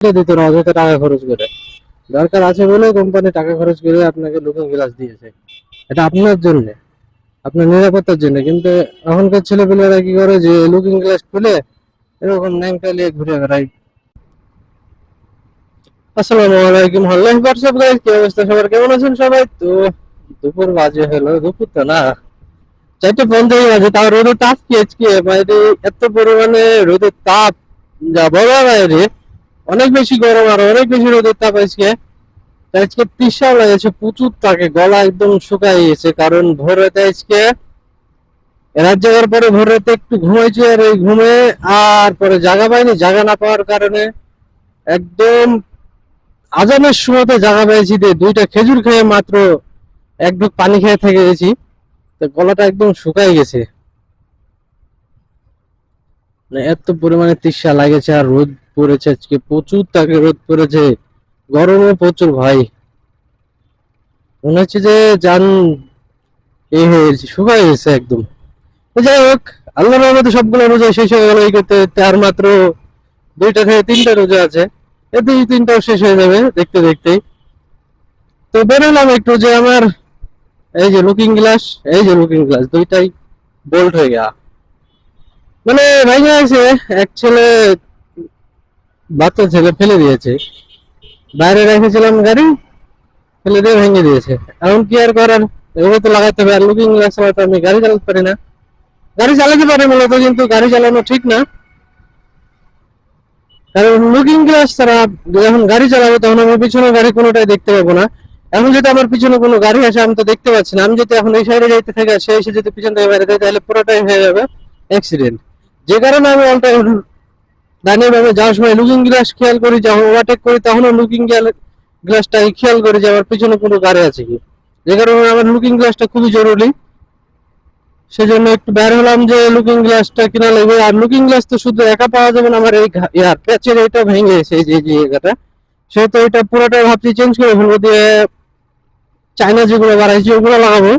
দিত না, অযথা টাকা খরচ করে। দরকার আছে বলে কোম্পানি টাকা খরচ করে আপনাকে লুকিং গ্লাস দিয়েছে। এটা আপনার জন্য, আপনার নিরাপত্তার জন্য। কিন্তু এখনকার ছেলেপেলেরা কি করে যে লুকিং গ্লাস খুলে এরকম ন্যাংটা নিয়ে ঘুরে বেড়ায়? আসসালামু আলাইকুম হ্যালো হোয়াটসঅ্যাপ কি অবস্থা? সবার কেমন আছেন সবাই? তো দুপুর বাজে হলো, দুপুর তো না। চারটে পঞ্চাশ বাজে, তাও রোদের তাপ কি আজকে? বাইরে এত পরিমাণে রোদের তাপ। যা বলার বাইরে। অনেক বেশি গরম আর অনেক বেশি রোদের তাপ আজকে। আজকে তৃষাও লাগেছে প্রচুর তাকে গলা একদম শুকাই গেছে, কারণ ভোর আজকে রাত জাগার পরে ভোর রাতে একটু ঘুমাইছি আর এই ঘুমে আর পরে জাগা পাইনি জাগা না পাওয়ার কারণে একদম আজানের সময়তে জাগা পেয়েছি যে দুইটা খেজুর খেয়ে মাত্র এক ঢুক পানি খেয়ে থেকে গেছি, তো গলাটা একদম শুকাই গেছে। মানে এত পরিমাণে তৃষা লাগেছে আর রোদ পড়েছে আজকে প্রচুর তাকে রোদ পড়েছে গরমে প্রচুর, ভাই। মনে হচ্ছে যে যান এ হয়ে গেছে গেছে একদম। যাই হোক আল্লাহর রহমতে সবগুলো রোজা শেষ হয়ে গেল এই করতে আর মাত্র দুইটা থেকে তিনটা রোজা আছে। দুই তিনটাও শেষ হয়ে যাবে, দেখতে দেখতেই। তো বেরোলাম একটু যে আমার এই যে লুকিং গ্লাস এই যে লুকিং গ্লাস দুইটাই বোল্ট হয়ে গেল। মানে ভেঙে আছে, এক ছেলে বাচ্চা ছেলে ফেলে দিয়েছে। বাইরে রেখেছিলাম গাড়ি, ফেলে দিয়ে ভেঙে দিয়েছে। এখন কি আর করার? এগুলো তো লাগাতে হবে, আর লুকিং গ্লাস তো আমি গাড়ি চালাতে পারি না। গাড়ি চালাতে পারি মূলত, কিন্তু গাড়ি চালানো ঠিক না। কারণ লুকিং গ্লাস ছাড়া যখন গাড়ি চালাবো, তখন আমার পিছনে গাড়ি কোনোটাই দেখতে পাবো না। এখন যদি আমার পিছনে কোনো গাড়ি আসে, আমি তো দেখতে পাচ্ছি না। আমি যদি এখন এই সাইডে যাইতে থাকি, আর সে এসে যদি পিছন থেকে বাইরে যায় তাহলে পুরোটাই হয়ে যাবে অ্যাক্সিডেন্ট যে কারণে আমি অল দাঁড়িয়ে ভাবে যাওয়ার সময় লুকিং গ্লাস খেয়াল করি যখন ওভারটেক করি, তখনও লুকিং গ্লাসটা খেয়াল করি যে আমার পিছনে কোনো গাড়ি আছে কি। যে কারণে আমার লুকিং গ্লাসটা খুবই জরুরি। সেজন্য একটু বের হলাম যে লুকিং গ্লাসটা কিনা লাগবে। আর লুকিং গ্লাস তো শুধু একা পাওয়া যাবে না, আমার এই ইয়ার প্যাচের এটা ভেঙে গেছে, এই যে জায়গাটা। সেহেতু এটা পুরোটাই ভাবছি চেঞ্জ করে ফেলব, দিয়ে চাইনা যেগুলো বাড়াইছি, ওগুলো লাগাবো।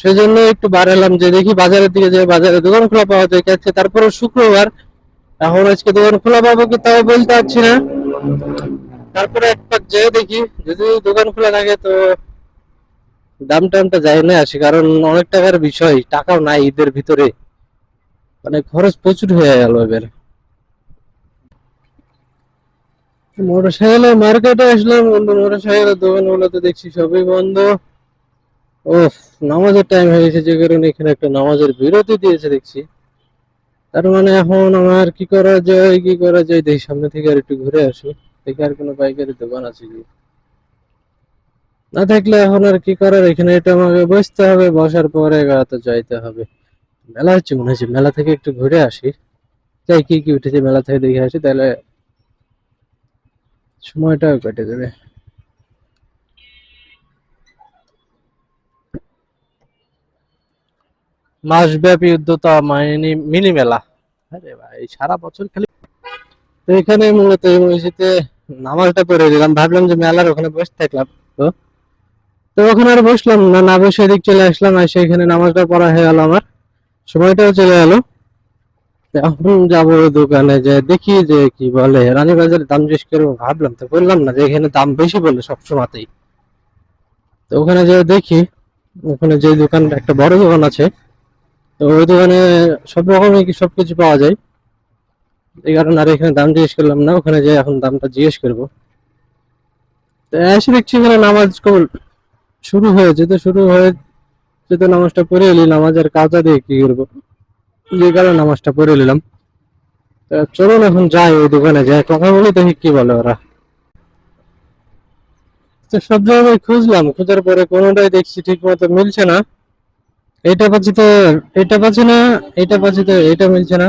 সেজন্য একটু বার এলাম যে দেখি বাজারের দিকে যে বাজারে দোকান খোলা পাওয়া যায়, তারপরে শুক্রবার এখন আজকে দোকান খোলা পাবো কি তাও বলতে পারছি না। তারপরে এক পাক যেয়ে দেখি। যদি দোকান খোলা থাকে তো দাম টামটা যাই না আসি, কারণ অনেক টাকার বিষয়, টাকাও নাই ঈদের ভিতরে। মানে খরচ প্রচুর হয়ে গেল এবার। মোটর সাইকেলে মার্কেটে আসলাম কিন্তু মোটর সাইকেলের দোকানগুলো তো দেখছি সবই বন্ধ। ও নামাজের টাইম হয়ে গেছে, যে কারণে এখানে একটা নামাজের বিরতি দিয়েছে, দেখছি। তার মানে এখন আমার কি করা যায়, কি করা যায় দেখি সামনে থেকে আর একটু ঘুরে আসি। দেখি আর কোনো পাইকারি দোকান আছে কি? না থাকলে এখন আর কি করার? এখানে এটা আমাকে বসতে হবে, বসার পরে এগারোতে যাইতে হবে। মেলা হচ্ছে মনে হচ্ছে, মেলা থেকে একটু ঘুরে আসি। যাই, কি কি উঠেছে মেলা থেকে দেখে আসি, তাহলে সময়টাও কেটে যাবে। মাসব্যাপী উদ্যতা মাইনি মিনি মেলা। আরে ভাই, সারা বছর খালি তো এখানে মূলত এই মসজিদে নামাজটা পড়ে দিলাম ভাবলাম যে মেলার ওখানে বসে থাকলাম। তো? তো ওখানে আর বসলাম না না বসে এদিক চলে আসলাম, আর সেখানে নামাজটা পড়া হয়ে গেল আমার। সময়টাও চলে গেল। এখন যাব দোকানে যে দেখি যে কি বলে রানীবাজারের দাম জিজ্ঞেস করব, ভাবলাম তো বললাম না যে এখানে দাম বেশি বলে সব সময়তেই তো ওখানে যে দেখি, ওখানে যে দোকান, একটা বড় দোকান আছে। তো ওই দোকানে সব রকমই কি সবকিছু পাওয়া যায়। এই কারণে আর এখানে দাম জিজ্ঞেস করলাম না, ওখানে যে এখন দামটা জিজ্ঞেস করব। তো এসে দেখছি এখানে নামাজ কবুল শুরু হয়েছে, তো শুরু হয়ে যেতে নামাজটা পড়ে এলি নামাজের কাজা দিয়ে কি করব? যে কারণে নামাজটা পড়ে নিলাম। চলুন এখন যাই ওই দোকানে যাই, কথা বলি দেখি কি বলে ওরা। তো সব জায়গায় খুঁজলাম, খোঁজার পরে কোনোটাই দেখছি ঠিক মতো মিলছে না। এটা পাচ্ছি তো, এটা পাচ্ছি না, এটা পাচ্ছি তো, এটা মিলছে না।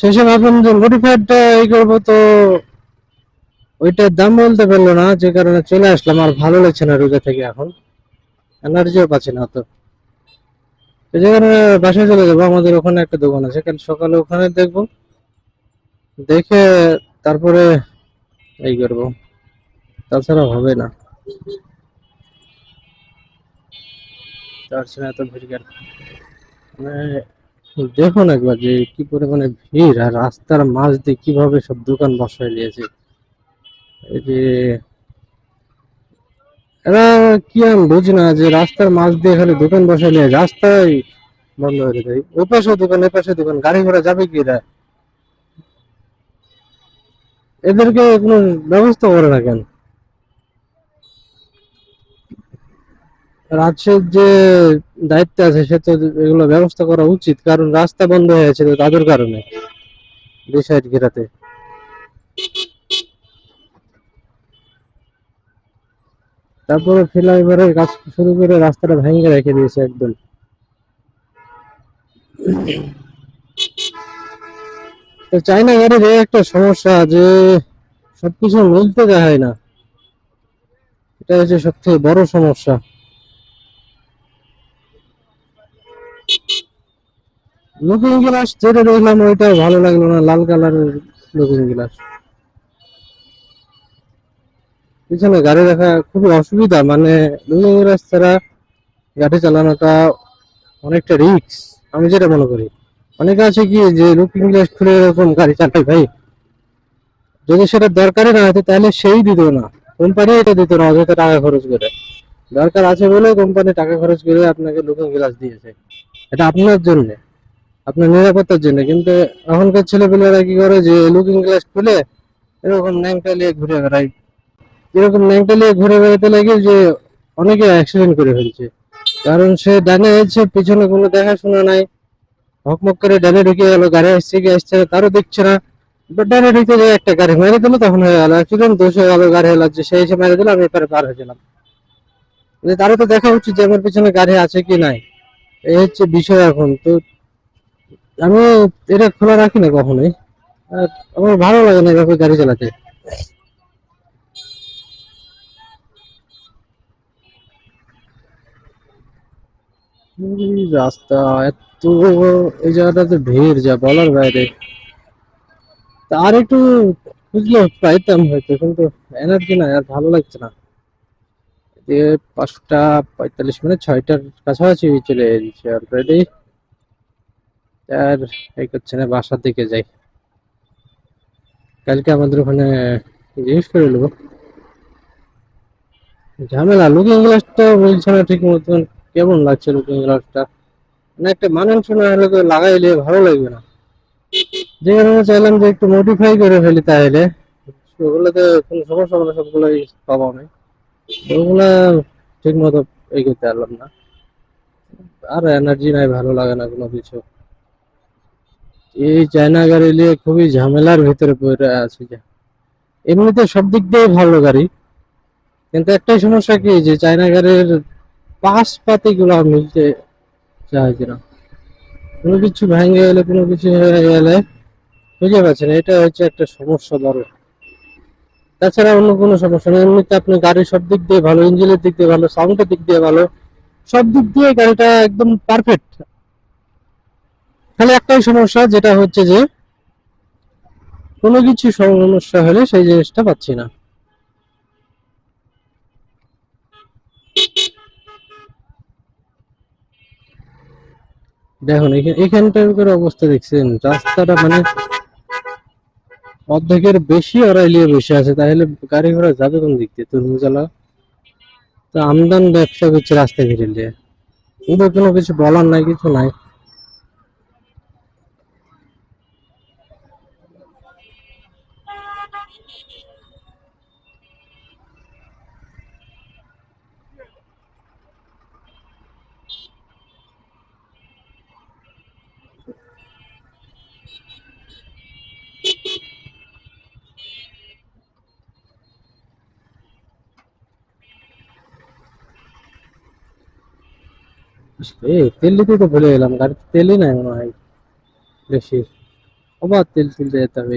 শেষে ভাবলাম মডিফাইডটা এই করব তো, ওইটার দাম বলতে পারল না, যে কারণে চলে আসলাম, আর ভালো লাগছে না রোজা থেকে এখন। এনার্জিও পাচ্ছি না তো যে কারণে বাসায় চলে যাব, আমাদের ওখানে একটা দোকান আছে, কাল সকালে ওখানে দেখব। দেখে তারপরে এই করব। তাছাড়া হবে না। মানে দেখুন একবার যে কি পরিমাণে ভিড় আর রাস্তার মাঝ দিয়ে কীভাবে সব দোকান বসায় নিয়েছে। এই এরা কি আমি বুঝি না যে রাস্তার মাঝ দিয়ে খালি দোকান বসায় নিয়ে রাস্তায় বন্ধ করে দেয় ওই পাশে দোকান এ পাশে দোকান, গাড়ি ঘোড়া যাবে কি এরা? এদেরকে কোনো ব্যবস্থা করে না কেন? রাজ্যের যে দায়িত্ব আছে, সে তো এগুলো ব্যবস্থা করা উচিত, কারণ রাস্তা বন্ধ হয়ে আছে তো তাদের কারণে সাইড ঘেরাতে। তারপরে ফ্লাইওভারের কাজ শুরু করে রাস্তাটা ভেঙে রেখে দিয়েছে একদম। তো চাইনা গাড়ির একটা সমস্যা যে সবকিছু মিলতে দেয় না। এটা হচ্ছে সব থেকে বড় সমস্যা। লুকিং গ্লাস, যেটা দেখলাম ওইটা ভালো লাগল না, লাল কালারের লুকিং গ্লাস। পিছনে গাড়ি রাখা খুবই অসুবিধা মানে লুকিং গ্লাস ছাড়া গাড়ি চালানোটা অনেকটা রিস্ক, আমি যেটা মনে করি। অনেকে আছে কি, যে লুকিং গ্লাস খুলে এরকম গাড়ি চালায় ভাই। যদি সেটা দরকারই না হতো, তাহলে সেই দিত না। কোম্পানি এটা দিত না, অযথা টাকা খরচ করে। দরকার আছে বলে কোম্পানি টাকা খরচ করে আপনাকে লুকিং গ্লাস দিয়েছে। এটা আপনার জন্য। আপনার নিরাপত্তার জন্য। কিন্তু এখনকার ছেলেপেলেরা কি করে যে লুকিং গ্লাস খুলে এরকম ন্যাংটা নিয়ে ঘুরে বেড়ায়। এরকম ন্যাংটা নিয়ে ঘুরে বেড়াতে লাগে যে অনেকে অ্যাক্সিডেন্ট করে ফেলছে। কারণ সে ডানে আছে, পিছনে কোনো দেখাশোনা নাই। হকমক করে ডানে ঢুকে গেল, গাড়ি আসছে কি আসছে তারও দেখছে না। ডানে ঢুকে যায়, একটা গাড়ি মেরে দিল, তখন হয়ে গেল অ্যাক্সিডেন্ট দোষ হয়ে গেল, গাড়ি হলো যে সে এসে মেরে দিল, আমি এপারে পার হয়ে গেলাম। তারও তো দেখা উচিত যে আমার পিছনে গাড়ি আছে কি নাই। এই হচ্ছে বিষয় এখন। তো আমি এটা খোলা রাখি না কখনোই। আমার ভালো লাগে না এভাবে গাড়ি চালাতে। রাস্তা, এত এই জায়গাটাতে ভিড় যা বলার বাইরে। আর একটু বুঝলে পাইতাম হয়তো, কিন্তু এনার্জি নাই, আর ভালো লাগছে না। পাঁচটা পঁয়তাল্লিশ মিনিট, ছয়টার কাছাকাছি চলে এসেছে অলরেডি আর এই করছে না বাসার দিকে যাই। কালকে আমাদের ওখানে জিজ্ঞেস করে নেব। ঝামেলা লুকিং গ্লাসটা বলছে না ঠিক মতন কেমন লাগছে লুকিং গ্লাসটা মানে একটা মানানসই হলে তো লাগাইলে ভালো লাগবে না। যে কারণে চাইলাম যে একটু মডিফাই করে ফেলি তাহলে, ওগুলোতে কোনো সমস্যা না, সবগুলোই পাবো আমি। ওগুলা ঠিক মতো এই করতে পারলাম না। আর এনার্জি নাই, ভালো লাগে না কোনো কিছু। এই চায়না গাড়ি নিয়ে খুবই ঝামেলার ভিতরে পড়ে আছে যে। এমনিতে সব দিক দিয়ে ভালো গাড়ি। কিন্তু একটাই সমস্যা কি, যে চায়না গাড়ির পাশ পাতি গুলো মিলতে চাইছে না কোনো কিছু ভেঙে গেলে, কোনো কিছু হয়ে গেলে বুঝতে পারছেন এটা হচ্ছে একটা সমস্যা বড় তাছাড়া অন্য কোনো সমস্যা নেই। এমনিতে আপনি গাড়ির সব দিক দিয়ে ভালো, ইঞ্জিনের দিক দিয়ে ভালো সাউন্ডের দিক দিয়ে ভালো, সব দিক দিয়ে গাড়িটা একদম পারফেক্ট খালি একটাই সমস্যা, যেটা হচ্ছে যে কোনো কিছু সমস্যা হলে সেই জিনিসটা পাচ্ছি না। দেখুন এখানে এখানটার করে অবস্থা দেখছেন, রাস্তাটা মানে অর্ধেকের বেশি ওরা এলিয়ে বসে আছে, তাহলে গাড়ি ঘোড়া যাবে কোন দিক দিয়ে? তরমুজালা তো আমদান ব্যবসা করছে রাস্তা ঘিরে কিন্তু কোনো কিছু বলার নাই, কিছু নাই। তেল তো গেলাম, গাড়িতে তেলই নাই মনে হয়। বেশি। তেল যেতে হবে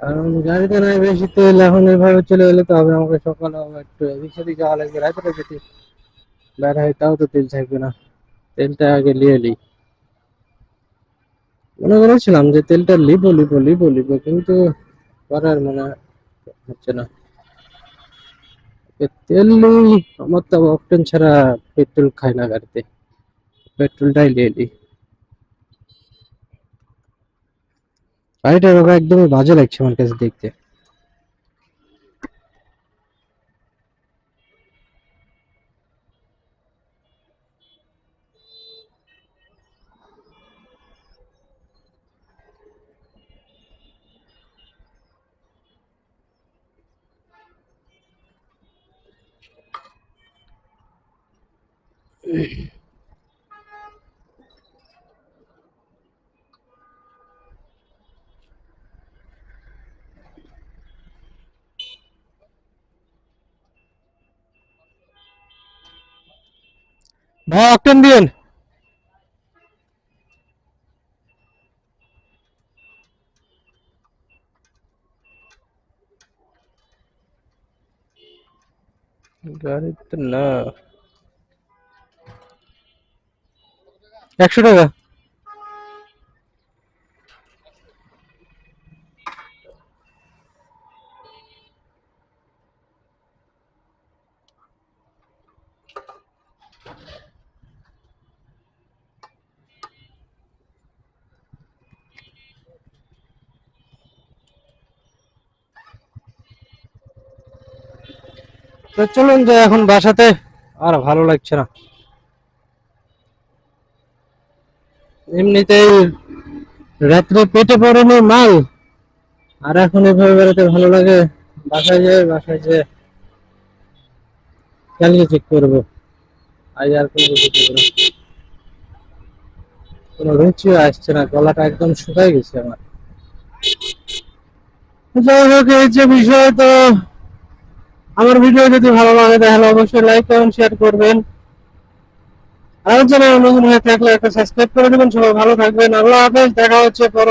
কারণ গাড়িতে নাই বেশি তেল, এখন এভাবে চলে গেলে তো হবে, আমাকে সকালে একটু যাওয়া লাগবে রাতে যদি হয় তাও তো তেল থাকবে না। তেলটা আগে নিয়ে নিই মনে করেছিলাম যে তেলটা লিবো লিবো লিবো লিবো, কিন্তু করার মনে হচ্ছে না। তেল নেই, আমার তো অকটেন ছাড়া পেট্রোল খায় না গাড়িতে। পেট্রোলটাই নিয়ে নিই। গাড়িটা বাবা একদমই বাজে লাগছে আমার কাছে দেখতে। ভাই অকটেন দিন গাড়িতে না একশো টাকা। তো চলুন যে এখন বাসাতে আর ভালো লাগছে না। এমনিতেই রাত্রে পেটে পড়ে পড়েনি মাল। আর এখন এভাবে বেড়াতে ভালো লাগে, বাসায় যেয়ে বাসায় যে কালকে চেক করব। আজ আর কোনো কিছু কোনো রুচিও আসছে না, গলাটা একদম শুকাই গেছে আমার। যাই হোক, এই যে বিষয়, তো আমার ভিডিও যদি ভালো লাগে, তাহলে অবশ্যই লাইক কমেন্ট শেয়ার করবেন। আর চ্যানেল নতুন হয়ে থাকলে একটা সাবস্ক্রাইব করে দেবেন, সবাই ভালো থাকবেন। আল্লাহ হাফেজ, দেখা হচ্ছে পর